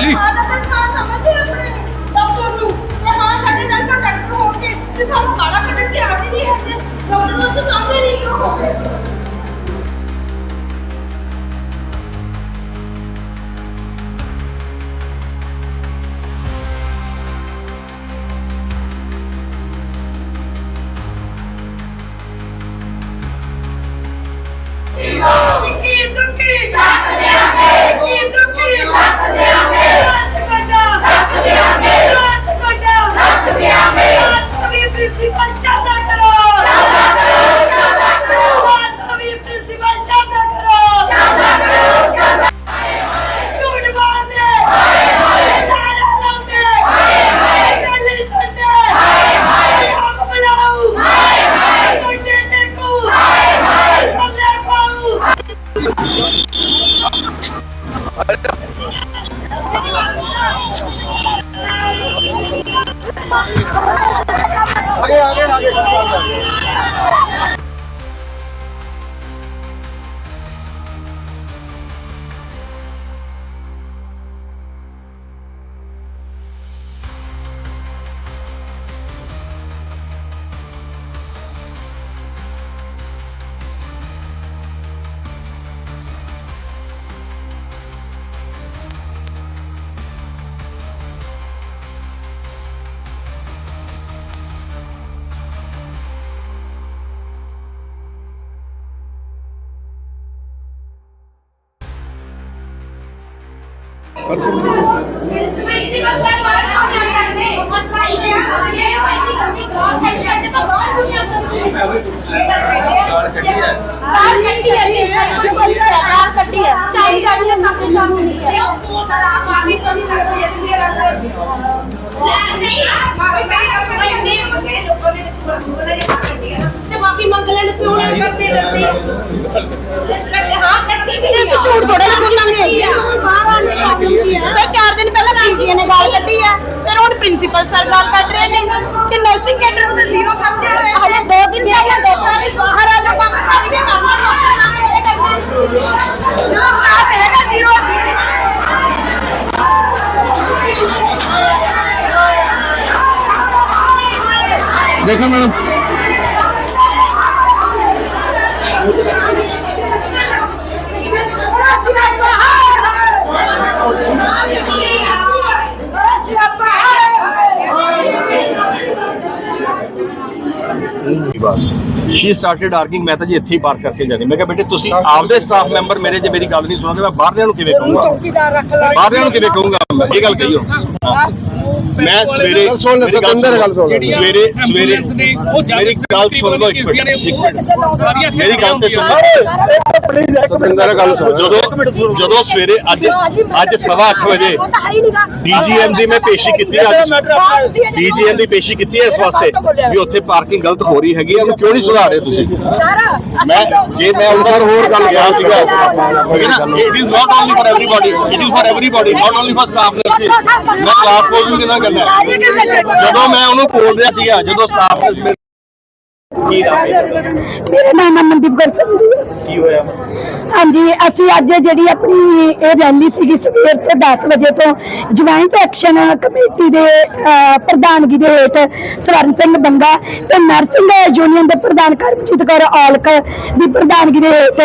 ਲਈ principal sir ਬਾਹਰ ਕਿਉਂ ਨਹੀਂ ਆ ਸਕਦੇ ਮਸਲਾ ਇਹ ਹੈ ਜੇ ਉਹ ਇੰਨੀ ਗੰਦੀ ਕਲਾਸ ਸਾਡੇ ਸਾਡੇ ਤੋਂ ਬਾਹਰ ਕਿਉਂ ਨਹੀਂ ਆ ਸਕਦੇ ਕਾਰ ਕੱਟੀ ਹੈ ਕਾਰ ਕੱਟੀ ਹੈ ਜੀ ਕਾਰ ਕੱਟੀ ਹੈ ਚਾਈ ਕੱਟੀ ਹੈ ਸਭ ਕੁਝ ਕੰਮ ਨਹੀਂ ਹੈ ਉਹ ਸਰ ਆਪ ਆਦਮੀ ਤੋਂ ਨਹੀਂ ਸਕਦੇ ਇਹ ਵੀ ਗੱਲ ਹੈ ਨਹੀਂ ਮਾਫੀ ਮੈਂ ਕੁਝ ਨਹੀਂ ਨਹੀਂ ਮੇਰੇ ਲੋਕਾਂ ਦੇ ਵਿੱਚ ਬੋਲਣਾ ਨਹੀਂ ਕੱਟੀ ਹੈ ਤੇ ਮਾਫੀ ਮੰਗ ਲੈਣ ਕਿਉਂ ਨਾ ਕਰਦੇ ਕਰਦੇ? ਫਿਰ ਹੁਣ ਪ੍ਰਿੰਸੀਪਲ ਸਰ ਗਾਲ ਕੱਢ ਰਹੇ ਨੇ ਕਿ ਨਰਸਿੰਗ ਕੈਡਰ ਨੂੰ ਤਾਂ ਜ਼ੀਰੋ ਸਮਝਿਆ ਹੋਇਆ ਹਲੇ 2 ਦਿਨ ਪਹਿਲਾਂ ਦੇਖੋ ਹਰਾ ਬਸ। ਸ਼ੀ ਸਟਾਰਟਡ ਆਰਗਿੰਗ ਮੈਂ ਤਾਂ ਜੀ ਇੱਥੇ ਹੀ ਪਾਰਕ ਕਰਕੇ ਜਾਣੀ। ਮੈਂ ਕਿਹਾ ਬੇਟੇ ਤੁਸੀਂ ਆਪਦੇ ਸਟਾਫ ਮੈਂਬਰ ਮੇਰੇ ਜੇ ਮੇਰੀ ਗੱਲ ਨਹੀਂ ਸੁਣੋਗੇ ਮੈਂ ਬਾਹਰਲਿਆਂ ਨੂੰ ਕਿਵੇਂ ਕਹੂੰਗਾ? ਚੌਕੀਦਾਰ ਰੱਖ ਲੈ ਬਾਹਰਲਿਆਂ ਨੂੰ ਕਿਵੇਂ ਕਹੂੰਗਾ? ਮੈਂ? ਇਹ ਗੱਲ ਕਹੀਓ। ਮੈਂ ਸਵੇਰੇ ਗੱਲ ਸੁਣ ਲੈ, ਮੇਰੀ ਸਤਿੰਦਰ ਗੱਲ ਸੁਣ ਲੈ। ਸਵੇਰੇ ਸਵੇਰੇ ਮੇਰੀ ਗੱਲ ਸੁਣ ਲਓ ਇੱਕ ਮਿੰਟ। ਇੱਕ ਮਿੰਟ। ਮੇਰੀ ਗੱਲ ਤੇ ਸੁਣੋ। ਸਤਿੰਦਰ ਗੱਲ ਸੁਣ। ਜਦੋਂ ਜਦੋਂ ਸਵੇਰੇ ਅੱਜ ਅੱਜ ਸਵਾ ਅੱਠ ਵਜੇ ਡੀਜੀਐਮ ਦੀ ਮੈਂ ਪੇਸ਼ੀ ਕੀਤੀ ਅੱਜ। ਡੀਜੀਐਮ ਦੀ ਪੇਸ਼ੀ ਕੀਤੀ ਹੈ ਇਸ ਵਾਸਤੇ ਵੀ ਉੱਥੇ ਪਾਰਕਿੰਗ ਗਲਤ ਹੋ ਰਹੀ ਹੈਗੀ। ਹੈਗੀ ਆ ਉਹਨੂੰ ਕਿਉਂ ਨਹੀਂ ਸੁਧਾਰੇ ਤੁਸੀਂ? ਸਾਰਾ ਮੈਂ ਜੇ ਮੈਂ ਉਸ ਨਾਲ ਹੋਰ ਗੱਲ ਗਿਆ ਸੀਗਾ it is not only for everybody it is for everybody not only for staff nurse ਮੈਂ ਕਲਾਸ ਕੋਚ ਵੀ ਦੇ ਗੱਲ ਹੈ ਜਦੋਂ ਮੈਂ ਉਹਨੂੰ ਕੋਲ ਰਿਹਾ ਸੀਗਾ ਜਦੋਂ ਸਟਾਫ ਨਰਸ ਮੇਰੇ ਮੇਰਾ ਨਾਮ ਅਮਨਦੀਪ ਕੌਰ ਸੰਧੂ। ਹੈ ਕੀ ਹੋਇਆ? ਹਾਂਜੀ ਅਸੀਂ ਅੱਜ ਜਿਹੜੀ ਆਪਣੀ ਇਹ ਰੈਲੀ ਸੀਗੀ ਸਵੇਰ ਤੇ 10 ਵਜੇ ਤੋਂ ਜੁਆਇੰਟ ਐਕਸ਼ਨ ਕਮੇਟੀ ਦੇ ਪ੍ਰਧਾਨਗੀ ਦੇ ਹੇਠ ਸਵਰਨ ਸਿੰਘ ਬੰਗਾ ਤੇ ਨਰਸਿੰਗ ਯੂਨੀਅਨ ਦੇ ਪ੍ਰਧਾਨ ਕਰਮਜੀਤ ਕੌਰ ਔਲਖ ਦੀ ਪ੍ਰਧਾਨਗੀ ਦੇ ਹੇਠ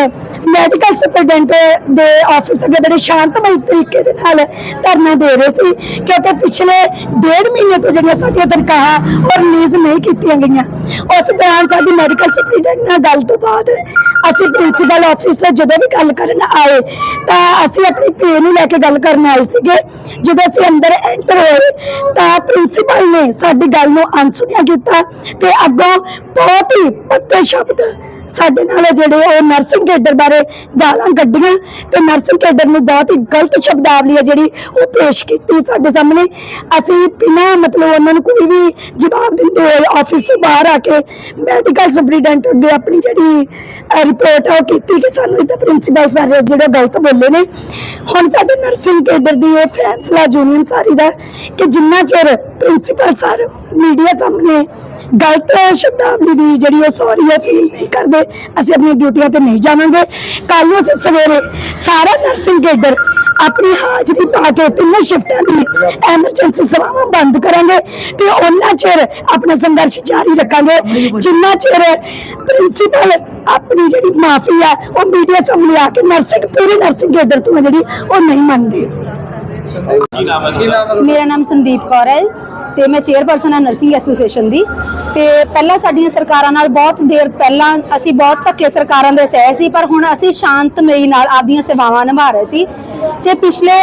ਮੈਡੀਕਲ ਸੁਪਰਡੈਂਟ ਦੇ ਆਫਿਸ ਅੱਗੇ ਬੜੇ ਸ਼ਾਂਤਮਈ ਤਰੀਕੇ ਦੇ ਨਾਲ ਧਰਨਾ ਦੇ ਰਹੇ ਸੀ, ਕਿਉਂਕਿ ਪਿਛਲੇ ਡੇਢ ਮਹੀਨੇ ਤੋਂ ਜਿਹੜੀਆਂ ਸਾਡੀਆਂ ਤਨਖਾਹਾਂ ਉਹ ਰਿਲੀਜ਼ ਨਹੀਂ ਕੀਤੀਆਂ ਗਈਆਂ, ਉਸ ਦੌਰਾਨ ਸਾਡੀ ਮੈਡੀਕਲ ਸੁਪਰਡੈਂਟ ਨਾਲ ਗੱਲ ਤੋਂ ਬਾਅਦ ਅਸੀਂ ਪ੍ਰਿੰਸੀਪਲ ਆਫਿਸ ਜਦੋਂ ਵੀ ਗੱਲ ਕਰਨ ਆਏ, ਤਾਂ ਅਸੀਂ ਆਪਣੀ ਪੇ ਨੂੰ ਲੈ ਕੇ ਗੱਲ ਕਰਨ ਆਏ ਸੀਗੇ, ਜਦੋਂ ਅਸੀਂ ਅੰਦਰ ਐਂਟਰ ਹੋਏ, ਤਾਂ ਪ੍ਰਿੰਸੀਪਲ ਨੇ ਸਾਡੀ ਗੱਲ ਨੂੰ ਅਣਸੁਣਿਆ ਕੀਤਾ ਤੇ ਅੱਗੋਂ ਬਹੁਤ ਹੀ ਪੱਤੇ ਸ਼ਬਦ ਸਾਡੇ ਨਾਲ ਜਿਹੜੇ ਉਹ ਨਰਸਿੰਗ ਕੇਡਰ ਬਾਰੇ ਗਾਲਾਂ ਕੱਢੀਆਂ ਤੇ ਨਰਸਿੰਗ ਕੇਡਰ ਨੂੰ ਬਹੁਤ ਹੀ ਗਲਤ ਸ਼ਬਦਾਵਲੀ ਹੈ ਜਿਹੜੀ ਉਹ ਪੇਸ਼ ਕੀਤੀ ਸਾਡੇ ਸਾਹਮਣੇ। ਅਸੀਂ ਬਿਨਾਂ ਮਤਲਬ ਉਹਨਾਂ ਨੂੰ ਕੋਈ ਵੀ ਜਵਾਬ ਦਿੰਦੇ ਹੋਏ ਆਫਿਸ ਤੋਂ ਬਾਹਰ ਆ ਕੇ ਮੈਡੀਕਲ ਸੁਪਰੀਡੈਂਟ ਅੱਗੇ ਆਪਣੀ ਜਿਹੜੀ ਰਿਪੋਰਟ ਉਹ ਕੀਤੀ ਕਿ ਸਾਨੂੰ ਇਹਦਾ ਪ੍ਰਿੰਸੀਪਲ ਸਰ ਜਿਹੜੇ ਗਲਤ ਬੋਲੇ ਨੇ। ਹੁਣ ਸਾਡੇ ਨਰਸਿੰਗ ਕੇਡਰ ਦੀ ਇਹ ਫੈਸਲਾ ਯੂਨੀਅਨ ਸਾਰੀ ਦਾ ਕਿ ਜਿੰਨਾ ਚਿਰ ਪ੍ਰਿੰਸੀਪਲ ਸਰ ਮੀਡੀਆ ਸਾਹਮਣੇ ਗਲਤ ਸ਼ਬਦਾਵਲੀ ਦੀ ਜਿਹੜੀ ਉਹ ਸੌਰੀ ਹੈ ਫੀਲ ਨਹੀਂ ਕਰਦੇ। ਅਸੀਂ ਆਪਣੀ ਡਿਊਟੀਆਂ ਤੇ ਨਹੀਂ ਜਾਵਾਂਗੇ। ਕੱਲ ਨੂੰ ਅਸੀਂ ਸਵੇਰੇ ਸਾਰਾ ਨਰਸਿੰਗ ਕੇਡਰ ਆਪਣੀ ਹਾਜ਼ਰੀ ਪਾ ਕੇ ਤਿੰਨੋਂ ਸ਼ਿਫਟਾਂ ਦੀ ਐਮਰਜੈਂਸੀ ਸੇਵਾਵਾਂ ਬੰਦ ਕਰਾਂਗੇ ਤੇ ਉਹਨਾਂ ਚਿਰ ਆਪਣਾ ਸੰਘਰਸ਼ ਜਾਰੀ ਰੱਖਾਂਗੇ। ਜਿੰਨਾ ਚਿਰ ਪ੍ਰਿੰਸੀਪਲ ਆਪਣੀ ਜਿਹੜੀ ਮਾਫੀ ਆ ਉਹ ਮੀਡੀਆ ਸਾਹਮਣੇ ਆ ਕੇ ਨਰਸਿੰਗ ਪੂਰੀ ਨਰਸਿੰਗ ਕੇਡਰ ਤੋਂ ਜਿਹੜੀ ਉਹ ਨਹੀਂ ਮੰਨਦੀ। ਮੇਰਾ ਨਾਮ ਸੰਦੀਪ ਕੌਰ ਹੈ ਤੇ ਮੈਂ ਚੇਅਰਪਰਸਨ ਹਾਂ ਨਰਸਿੰਗ ਐਸੋਸੀਏਸ਼ਨ ਦੀ। ਤੇ ਪਹਿਲਾਂ ਸਾਡੀਆਂ ਸਰਕਾਰਾਂ ਨਾਲ ਬਹੁਤ ਦੇਰ ਪਹਿਲਾਂ ਅਸੀਂ ਬਹੁਤ ਧੱਕੇ ਸਰਕਾਰਾਂ ਦੇ ਸਹਿ ਸੀ, ਪਰ ਹੁਣ ਅਸੀਂ ਸ਼ਾਂਤਮਈ ਨਾਲ ਆਪਦੀਆਂ ਸੇਵਾਵਾਂ ਨਿਭਾ ਰਹੇ ਸੀ। ਤੇ ਪਿਛਲੇ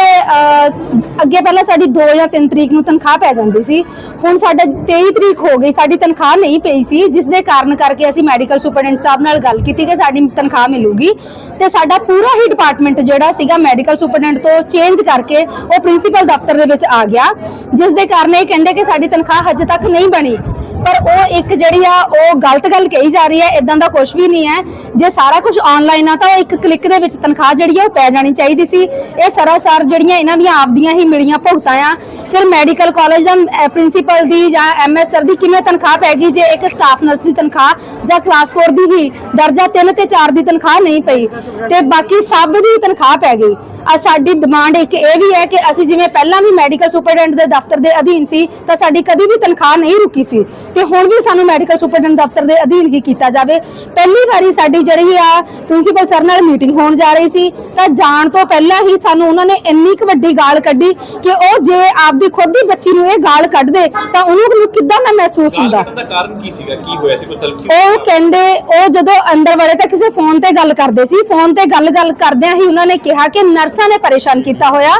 ਅੱਗੇ ਪਹਿਲਾਂ ਸਾਡੀ 2 ਜਾਂ 3 ਤਰੀਕ ਨੂੰ ਤਨਖਾਹ ਪੈ ਜਾਂਦੀ ਸੀ। ਹੁਣ ਸਾਡਾ 23 ਤਰੀਕ ਹੋ ਗਈ, ਸਾਡੀ ਤਨਖਾਹ ਨਹੀਂ ਪਈ ਸੀ, ਜਿਸ ਦੇ ਕਾਰਨ ਕਰਕੇ ਅਸੀਂ ਮੈਡੀਕਲ ਸੁਪਰਡੈਂਟ ਸਾਹਿਬ ਨਾਲ ਗੱਲ ਕੀਤੀ ਕਿ ਸਾਡੀ ਤਨਖਾਹ ਮਿਲੂਗੀ। ਤੇ ਸਾਡਾ ਪੂਰਾ ਹੀ ਡਿਪਾਰਟਮੈਂਟ ਜਿਹੜਾ ਸੀਗਾ ਮੈਡੀਕਲ ਸੁਪਰਡੈਂਟ ਤੋਂ ਚੇਂਜ ਕਰਕੇ ਉਹ ਪ੍ਰਿੰਸੀਪਲ ਦਫ਼ਤਰ ਦੇ ਵਿੱਚ ਆ ਗਿਆ, ਜਿਸ ਦੇ ਕਾਰਨ ਇਹ ਕਹਿੰਦੇ ਕਿ ਸਾਡੀ ਤਨਖਾਹ ਹਜੇ ਤੱਕ ਨਹੀਂ ਬਣੀ। ਪਰ ਉਹ ਇੱਕ ਜਿਹੜੀ ਆ, ਉਹ ਗਲਤ ਗੱਲ ਕਹੀ ਜਾ ਰਹੀ ਹੈ ਇਦਾਂ ਦਾ ਕੁਝ ਵੀ ਨਹੀਂ ਹੈ। ਜੇ ਸਾਰਾ ਕੁਝ ਆਨਲਾਈਨ ਆ, ਤਾਂ ਉਹ ਇੱਕ ਕਲਿੱਕ ਦੇ ਵਿੱਚ ਤਨਖਾਹ ਜਿਹੜੀ ਆ, ਉਹ ਪੈ ਜਾਣੀ ਚਾਹੀਦੀ ਸੀ। ਇਹ ਸਰਾਸਰ ਜਿਹੜੀਆਂ ਇਹਨਾਂ ਦੀਆਂ ਆਪਦੀਆਂ ਹੀ ਮਿਲੀਆਂ ਭੁਗਤਾਂ ਆ। ਫਿਰ ਮੈਡੀਕਲ ਕਾਲਜ ਦਾ ਪ੍ਰਿੰਸੀਪਲ ਦੀ ਜਾਂ ਐਮਐਸਆਰ ਦੀ ਕਿਵੇਂ ਤਨਖਾਹ ਪੈ ਗਈ? ਜੇ ਇੱਕ ਸਟਾਫ ਨਰਸ ਦੀ ਤਨਖਾਹ ਜਾਂ ਕਲਾਸ 4 ਦੀ ਹੀ ਦਰਜਾ 3 ਤੇ 4 ਦੀ ਤਨਖਾਹ ਨਹੀਂ ਪਈ, ਤੇ ਬਾਕੀ ਸਭ ਦੀ ਤਨਖਾਹ ਪੈ ਗਈ। ਆ ਸਾਡੀ ਡਿਮਾਂਡ ਇੱਕ ਇਹ ਵੀ ਹੈ ਕਿ ਅਸੀਂ ਜਿਵੇਂ ਪਹਿਲਾਂ ਵੀ ਮੈਡੀਕਲ ਸੁਪਰਡੈਂਟ ਦੇ ਦਫ਼ਤਰ ਦੇ ਅਧੀਨ ਸੀ ਤਾਂ ਸਾਡੀ ਕਦੀ ਵੀ ਤਨਖਾਹ ਨਹੀਂ ਰੁਕੀ ਸੀ। ਤੇ ਹੁਣ ਵੀ ਸਾਨੂੰ ਮੈਡੀਕਲ ਸੁਪਰਡੈਂਟ ਦਫ਼ਤਰ ਦੇ ਅਧੀਨ ਹੀ ਕੀਤਾ ਜਾਵੇ। ਪਹਿਲੀ ਵਾਰੀ ਸਾਡੀ ਜਿਹੜੀ ਆ ਪ੍ਰਿੰਸੀਪਲ ਸਰ ਨਾਲ ਮੀਟਿੰਗ ਹੋਣ ਜਾ ਰਹੀ ਸੀ ਤਾਂ ਜਾਣ ਤੋਂ ਪਹਿਲਾਂ ਹੀ ਸਾਨੂੰ ਉਹਨਾਂ ਨੇ ਇੰਨੀ ਕੁ ਵੱਡੀ ਗਾਲ ਕੱਢੀ ਕਿ ਉਹ ਜੇ ਆਪਦੀ ਖੁਦ ਦੀ ਬੱਚੀ ਨੂੰ ਇਹ ਗਾਲ ਕੱਢ ਦੇ ਤਾਂ ਉਹਨੂੰ ਕਿੱਦਾਂ ਦਾ ਮਹਿਸੂਸ ਹੁੰਦਾ? ਦਾ ਕਾਰਨ ਕੀ ਸੀਗਾ? ਕੀ ਹੋਇਆ ਸੀ? ਕੋਈ ਤਲਖੀ ਉਹ ਕਹਿੰਦੇ ਉਹ ਜਦੋਂ ਅੰਦਰ ਵੜੇ ਤਾਂ ਕਿਸੇ ਫੋਨ ਤੇ ਗੱਲ ਕਰਦੇ ਸੀ। ਫੋਨ ਤੇ ਗੱਲ ਗੱਲ ਕਰਦਿਆਂ ਹੀ ਉਹਨਾਂ ਨੇ ਕਿਹਾ ਕਿ ਨਰਸਾਂ ਨੇ ਪਰੇਸ਼ਾਨ ਕੀਤਾ ਹੋਇਆ,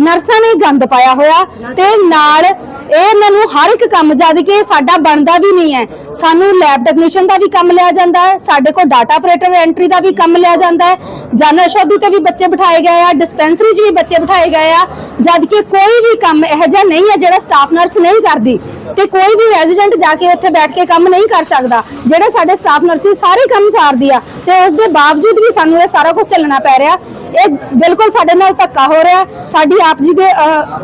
ਨਰਸਾਂ ਨੇ ਗੰਦ ਪਾਇਆ ਹੋਇਆ ਤੇ ਨਾਲ ਇਹ ਇਹਨਾਂ ਨੂੰ ਹਰ ਇੱਕ ਕੰਮ ਜਦ ਕਿ ਸਾਡਾ ਬਣਦਾ ਵੀ ਨਹੀਂ ਹੈ। ਸਾਨੂੰ ਲੈਬ ਟੈਕਨੀਸ਼ੀਅਨ ਦਾ ਵੀ ਕੰਮ ਲਿਆ ਜਾਂਦਾ ਹੈ, ਸਾਡੇ ਕੋਲ ਡਾਟਾ ਆਪਰੇਟਰ ਐਂਟਰੀ ਦਾ ਵੀ ਕੰਮ ਲਿਆ ਜਾਂਦਾ ਹੈ। ਜਨ ਔਸ਼ਧੀ ਤੇ ਵੀ ਬੱਚੇ ਬਿਠਾਏ ਗਏ ਆ ਡਿਸਪੈਂਸਰੀ 'ਚ ਵੀ ਬੱਚੇ ਬਿਠਾਏ ਗਏ ਆ, ਜਦ ਕਿ ਕੋਈ ਵੀ ਕੰਮ ਇਹੋ ਜਿਹਾ ਨਹੀਂ ਹੈ ਜਿਹੜਾ ਸਟਾਫ ਨਰਸ ਨਹੀਂ ਕਰਦੀ। ਤੇ ਕੋਈ ਵੀ ਰੈਜ਼ੀਡੈਂਟ ਜਾ ਕੇ ਉੱਥੇ ਬੈਠ ਕੇ ਕੰਮ ਨਹੀਂ ਕਰ ਸਕਦਾ। ਜਿਹੜੇ ਸਾਡੇ ਸਟਾਫ ਨਰਸਿਸ ਸਾਰੇ ਕੰਮ ਸਾਰਦੀ ਆ। ਤੇ ਉਸ ਦੇ ਬਾਵਜੂਦ ਵੀ ਸਾਨੂੰ ਇਹ ਸਾਰਾ ਕੁਝ ਚੱਲਣਾ ਪੈ ਰਿਹਾ। ਇਹ ਬਿਲਕੁਲ ਸਾਡੇ ਨਾਲ ਧੱਕਾ ਹੋ ਰਿਹਾ। ਸਾਡੀ ਆਪ ਜੀ ਦੇ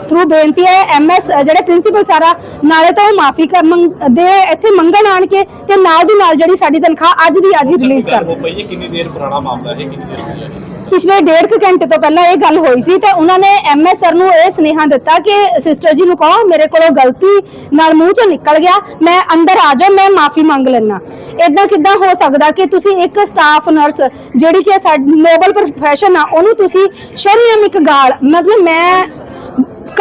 ਥਰੂ ਬੇਨਤੀ ਹੈ ਐਮਐਸ ਜਿਹੜੇ ਪ੍ਰਿੰਸੀਪਲ ਸਾਰਾ ਨਾਲੇ ਤਾਂ ਉਹ ਮਾਫੀ ਕਰ ਮੰਗ- ਦੇ ਇੱਥੇ ਮੰਗਣ ਆਣ ਕੇ ਤੇ ਨਾਲ ਦੀ ਨਾਲ ਜਿਹੜੀ ਸਾਡੀ ਤਨਖਾਹ ਅੱਜ ਦੀ ਅੱਜ ਹੀ ਰਿਲੀਜ਼ ਕਰ ਹੈ ਕਿੰਨੀ ਦੇਰ ਪੁਰਾਣਾ ਮਾਮਲਾ ਹੈ ਕਿੰਨੀ ਦੇਰ ਹੋਈ ਹੈ? ਪਿਛਲੇ ਡੇਢ ਕੁ ਘੰਟੇ ਤੋਂ ਪਹਿਲਾਂ ਇਹ ਗੱਲ ਹੋਈ ਸੀ ਤੇ ਉਹਨਾਂ ਨੇ ਐਮਐਸ ਸਰ ਨੂੰ ਇਹ ਸੁਨੇਹਾ ਦਿੱਤਾ ਕਿ ਸਿਸਟਰ ਜੀ ਨੂੰ ਕਹੋ, ਮੇਰੇ ਕੋਲੋਂ ਗਲਤੀ ਨਾਲ ਮੂੰਹ ਚੋਂ ਨਿਕਲ ਗਿਆ, ਮੈਂ ਅੰਦਰ ਆ ਜਾਓ, ਮੈਂ ਮਾਫੀ ਮੰਗ ਲੈਣਾ ਇਦਾਂ ਕਿੱਦਾਂ ਹੋ ਸਕਦਾ ਕਿ ਤੁਸੀਂ ਇੱਕ ਸਟਾਫ ਨਰਸ ਜਿਹੜੀ ਕਿ ਸਾਡੀ ਨੋਬਲ ਪ੍ਰੋਫੈਸ਼ਨ ਆ, ਉਹਨੂੰ ਤੁਸੀਂ ਸ਼ਰੀਅਮ ਇੱਕ ਗਾਲ ਮਤਲਬ ਮੈਂ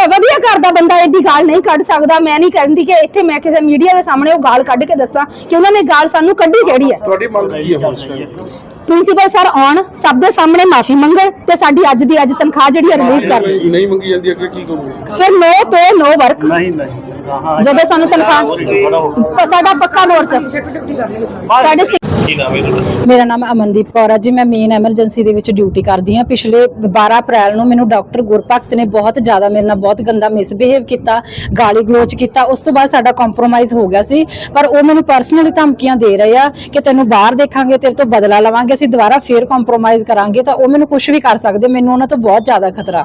ਵਧੀਆ ਕਰਦਾ ਬੰਦਾ ਐਡੀ ਗਾਲ ਨਹੀਂ ਕੱਢ ਸਕਦਾ। ਮੈਂ ਨਹੀਂ ਕਹਿੰਦੀ ਕਿ ਇੱਥੇ ਮੈਂ ਕਿਸੇ ਮੀਡੀਆ ਦੇ ਸਾਹਮਣੇ ਉਹ ਗਾਲ ਕੱਢ ਕੇ ਦੱਸਾਂ ਕਿ ਉਹਨਾਂ ਨੇ ਗਾਲ ਸਾਨੂੰ ਕੱਢੀ ਕਿਹੜੀ ਹੈ। ਤੁਹਾਡੀ ਮੰਗ ਕੀ ਹੈ ਹੁਣ ਇਸ time? ਪ੍ਰਿੰਸੀਪਲ ਸਰ ਆਉਣ ਸਭ ਦੇ ਸਾਹਮਣੇ ਮਾਫੀ ਮੰਗਣ ਤੇ ਸਾਡੀ ਅੱਜ ਦੀ ਅੱਜ ਤਨਖਾਹ ਜਿਹੜੀ ਹੈ ਰਿਲੀਜ਼ ਕਰ ਨਹੀਂ ਨਹੀਂ ਮੰਗੀ ਜਾਂਦੀ ਅੱਗੇ ਕੀ ਕਰੋਗੇ? ਫਿਰ ਨੋ ਪੇ ਨੋ ਵਰਕ ਨਹੀਂ ਨਹੀਂ। ਜਦੋਂ ਸਾਨੂੰ ਤਨਖਾਹ ਸਾਡਾ ਪੱਕਾ ਮੋਰਚਾ ਸਾਡੇ ਸਿ- ਕੀ ਨਾਮ ਹੈ ਤੁਹਾਡਾ? ਮੇਰਾ ਨਾਮ ਅਮਨਦੀਪ ਕੌਰ ਹੈ ਜੀ ਮੈਂ ਮੇਨ ਐਮਰਜੈਂਸੀ ਦੇ ਵਿੱਚ ਡਿਊਟੀ ਕਰਦੀ ਹਾਂ। ਪਿਛਲੇ 12 ਅਪ੍ਰੈਲ ਨੂੰ ਮੈਨੂੰ ਡਾਕਟਰ ਗੁਰਭਗਤ ਨੇ ਬਹੁਤ ਜ਼ਿਆਦਾ ਮੇਰੇ ਨਾਲ ਬਹੁਤ ਗੰਦਾ ਮਿਸਬਿਹੇਵ ਕੀਤਾ ਗਾਲੀ ਗਲੋਚ ਕੀਤਾ ਉਸ ਤੋਂ ਬਾਅਦ ਸਾਡਾ ਕੰਪਰੋਮਾਈਜ਼ ਹੋ ਗਿਆ ਸੀ। ਪਰ ਉਹ ਮੈਨੂੰ ਪਰਸਨਲੀ ਧਮਕੀਆਂ ਦੇ ਰਹੇ ਆ ਕਿ ਤੈਨੂੰ ਬਾਹਰ ਦੇਖਾਂਗੇ ਤੇਰੇ ਤੋਂ ਬਦਲਾ ਲਵਾਂਗੇ ਅਸੀਂ ਦੁਬਾਰਾ ਫੇਰ ਕੰਪਰੋਮਾਈਜ਼ ਕਰਾਂਗੇ ਤਾਂ ਉਹ ਮੈਨੂੰ ਕੁਝ ਵੀ ਕਰ ਸਕਦੇ ਮੈਨੂੰ ਉਹਨਾਂ ਤੋਂ ਬਹੁਤ ਜ਼ਿਆਦਾ ਖਤਰਾ।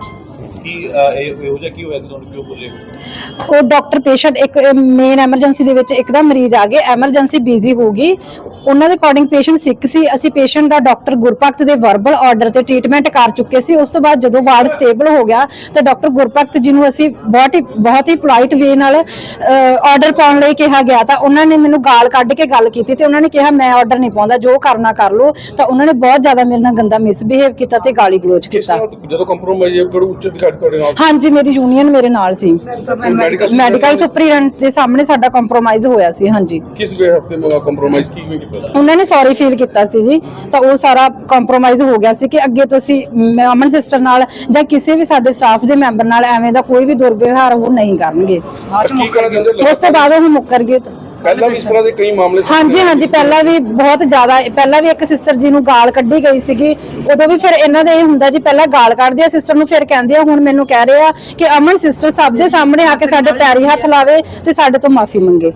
ਕੀ ਇਹ ਇਹੋ ਜਿਹਾ ਕੀ ਹੋਇਆ ਸੀ ਤੁਹਾਨੂੰ ਕਿਉਂ ਬੋਲੇ ਉਹ ਡਾਕਟਰ ਪੇਸ਼ੈਂਟ ਇੱਕ ਮੇਨ ਐਮਰਜੈਂਸੀ ਦੇ ਵਿੱਚ ਇੱਕ ਦਾ ਮਰੀਜ਼ ਆ ਗਿਆ ਐਮਰਜੈਂਸੀ ਬਿਜ਼ੀ ਹੋ ਗਈ। ਉਹਨਾਂ ਦੇ ਅਕੋਰਡਿੰਗ ਪੇਸ਼ੈਂਟ ਸਿੱਕ ਸੀ। ਅਸੀਂ ਪੇਸ਼ੈਂਟ ਦਾ ਡਾਕਟਰ ਗੁਰਪਖਤ ਦੇ ਵਰਬਲ ਆਰਡਰ ਤੇ ਟ੍ਰੀਟਮੈਂਟ ਕਰ ਚੁੱਕੇ ਸੀ। ਉਸ ਤੋਂ ਬਾਅਦ ਜਦੋਂ ਵਾਰਡ ਸਟੇਬਲ ਹੋ ਗਿਆ ਤਾਂ ਡਾਕਟਰ ਗੁਰਪਖਤ ਜੀ ਨੂੰ ਅਸੀਂ ਬਹੁਤ ਹੀ ਬਹੁਤ ਹੀ ਪੋਲਾਈਟ ਵੇ ਨਾਲ ਆਰਡਰ ਪਾਉਣ ਲਈ ਕਿਹਾ ਗਿਆ। ਤਾਂ ਉਹਨਾਂ ਨੇ ਮੈਨੂੰ ਗਾਲ ਕੱਢ ਕੇ ਗੱਲ ਕੀਤੀ ਤੇ ਉਹਨਾਂ ਨੇ ਕਿਹਾ ਮੈਂ ਆਰਡਰ ਨਹੀਂ ਪਾਉਂਦਾ। ਜੋ ਕਰਨਾ ਕਰ ਲਓ। ਤਾਂ ਉਹਨਾਂ ਨੇ ਬਹੁਤ ਜ਼ਿਆਦਾ ਮੇਰੇ ਨਾਲ ਗੰਦਾ ਮਿਸਬਿਹੇਵ ਕੀਤਾ ਤੇ ਗਾਲੀ ਗਲੋਚ ਕੀਤਾ। ਤਰ੍ਹਾਂ ਜਦੋਂ ਕੰਪਰੋਮਾਈਜ਼ ਕਰੋ ਉੱਚ ਅਧਿਕਾਰੀ ਤੁਹਾਡੇ ਨਾਲ? ਹਾਂਜੀ ਮੇਰੀ ਯੂਨੀਅਨ ਮੇਰੇ ਨਾਲ ਸੀ। ਮੈਡੀਕਲ ਸੁਪਰੀਡੈਂਟ ਦੇ ਸਾਹਮਣੇ ਸਾਡਾ ਕੰਪਰੋਮਾਈਜ਼ ਹੋਇਆ ਸੀ ਹਾਂਜੀ। ਕਿਸ ਵੇ ਹਫ਼ਤੇ ਮਗਾ ਕੰਪਰੋਮਾਈਜ਼ ਕੀ ਹੋਈ ਕੀਤਾ ਉਹਨਾਂ ਨੇ ਸੌਰੀ ਫੀਲ ਕੀਤਾ ਸੀ ਜੀ ਤਾਂ ਉਹ ਸਾਰਾ ਕੰਪਰੋਮਾਈਜ਼ ਹੋ ਗਿਆ ਸੀ ਕਿ ਅੱਗੇ ਤੋਂ ਅਸੀਂ ਅਮਨ ਸਿਸਟਰ ਨਾਲ ਜਾਂ ਕਿਸੇ ਵੀ ਸਾਡੇ ਸਟਾਫ ਦੇ ਮੈਂਬਰ ਨਾਲ ਐਵੇਂ ਦਾ ਕੋਈ ਵੀ ਦੁਰਵਿਵਹਾਰ ਉਹ ਨਹੀਂ ਕਰਨਗੇ? ਉਸ ਤੋਂ ਬਾਅਦ ਉਹ ਮੁੱਕਰ ਗਏ ਤਾਂ। ਪਹਿਲਾਂ ਵੀ ਇਸ ਤਰ੍ਹਾਂ ਦੇ ਕਈ ਮਾਮਲੇ ਹਾਂਜੀ ਹਾਂਜੀ। ਪਹਿਲਾਂ ਵੀ ਬਹੁਤ ਜ਼ਿਆਦਾ ਪਹਿਲਾਂ ਵੀ ਇੱਕ ਸਿਸਟਰ ਜੀ ਨੂੰ ਗਾਲ ਕੱਢੀ ਗਈ ਸੀਗੀ ਉਦੋਂ ਵੀ ਫਿਰ ਇਹਨਾਂ ਦੇ ਇਹ ਹੁੰਦਾ ਜੀ ਪਹਿਲਾਂ ਗਾਲ ਕੱਢਦੇ ਆ ਸਿਸਟਰ ਨੂੰ ਫਿਰ ਕਹਿੰਦੇ ਆ ਹੁਣ ਮੈਨੂੰ ਕਹਿ ਰਹੇ ਆ ਕਿ ਅਮਨ ਸਿਸਟਰ ਸਭ ਦੇ ਸਾਹਮਣੇ ਆ ਕੇ ਸਾਡੇ ਪੈਰੀ ਹੱਥ ਲਾਵੇ ਤੇ ਸਾਡੇ ਤੋਂ ਮਾਫੀ ਮੰਗੇ